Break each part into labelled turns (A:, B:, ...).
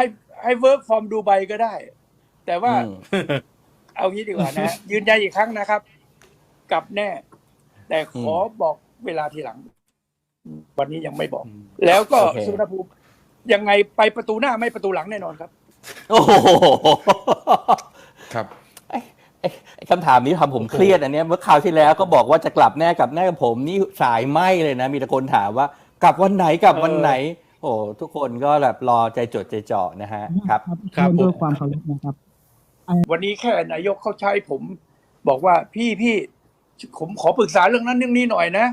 A: ให้ให้เวิร์กฟอร์มดูไบก็ได้ แต่ว่า
B: อืม
A: เอางี้ดีกว่านะ ยืนยันอีกครั้งนะครับ กลับแน่ แต่ขอบอกเวลาทีหลัง วันนี้ยังไม่บอก แล้วก็
B: โอเค
A: สุวรรณภูมิยังไงไปประตูหน้าไม่ประตูหลังแน่นอนครับ
B: โอ้โห
C: ครับ
B: ไอ้ไอ้ไอ้คำถามนี้ทำผมเครียดอันเนี้ยเมื่อคราวที่แล้วก็บอกว่าจะกลับแน่กลับแน่กับผม นี่สายไหมเลยนะ มีแต่คนถามว่ากลับวันไหนกลับวันไหน โอ้ทุกคนก็แบบรอใจจดใจจ่อนะฮะครับ
C: ครับ
D: เชิญด้วย
C: ผม
D: ความเคารพนะครับ
A: วันนี้แค่นายกเขาใช้ผม บอกว่าพี่พี่ผมขอปรึกษาเรื่องนั้นเรื่องนี้หน่อยนะ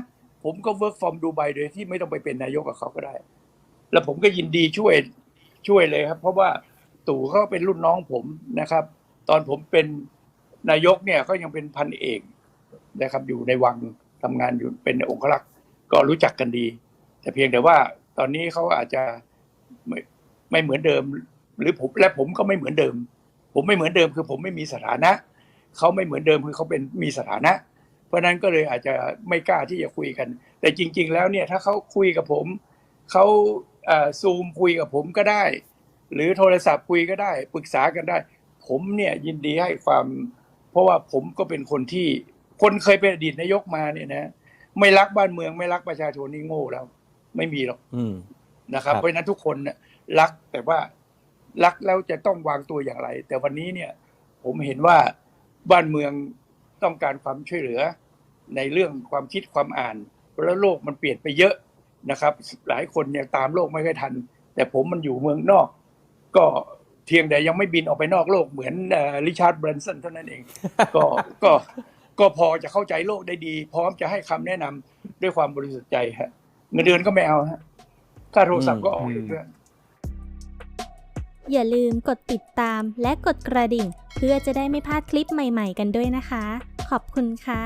A: ผมก็เวิร์กฟอร์มดูไบโดยที่ไม่ต้องไปเป็นนายกกับเขาก็ได้ แล้วผมก็ยินดีช่วยช่วยเลยครับ เพราะว่าตู่เขาเป็นรุ่นน้องผมนะครับ ตอนผมเป็นนายกเนี่ยก็ยังเป็นพันเอกนะครับอยู่ในวังทำงานอยู่เป็นองครักษ์ก็รู้จักกันดี แต่เพียงแต่ว่า ตอนนี้เขาอาจจะไม่ไม่เหมือนเดิม หรือผมและผมก็ไม่เหมือนเดิม ผมไม่เหมือนเดิมคือผมไม่มีสถานะเขาไม่เหมือนเดิมคือเขาเป็นมีสถานะ เพราะนั้นก็เลยอาจจะไม่กล้าที่จะคุยกัน แต่จริง ๆ แล้วเนี่ยถ้าเขาคุยกับผมเขาซูมคุยกับผมก็ได้ หรือโทรศัพท์คุยก็ได้ปรึกษากันได้ ผมเนี่ยยินดีให้ความ เพราะว่าผมก็เป็นคนที่คนเคยเป็นอดีตนายกมาเนี่ยนะ ไม่รักบ้านเมืองไม่รักประชาชนนี่โง่แล้ว ไม่มีหรอก
B: อืม
A: นะครับ
B: ครับ
A: เพราะฉะนั้นทุกคนเนี่ยรักแต่ว่ารักแล้วจะต้องวางตัวอย่างไร แต่วันนี้เนี่ย ผมเห็นว่าบ้านเมืองต้องการความช่วยเหลือ ในเรื่องความคิดความอ่านแล้วโลกมันเปลี่ยนไปเยอะนะครับ หลายคนเนี่ยตามโลกไม่ค่อยทัน แต่ผมมันอยู่เมืองนอก ก็เพียงแต่ยังไม่บินออกไปนอกโลกเหมือนริชาร์ดแบรนสันเท่านั้นเอง ก็ก็ก็พอจะเข้าใจโลกได้ดี พร้อมจะให้คำแนะนำด้วยความบริสุทธิ์ใจฮะ เงินเดือนก็ไม่เอาฮะค่าโทรศัพท์ก็ออก
C: อืม
A: อีกด้วย
E: อย่าลืมกดติดตามและกดกระดิ่ง เพื่อจะได้ไม่พลาดคลิปใหม่ ๆ กันด้วยนะคะ ขอบคุณค่ะ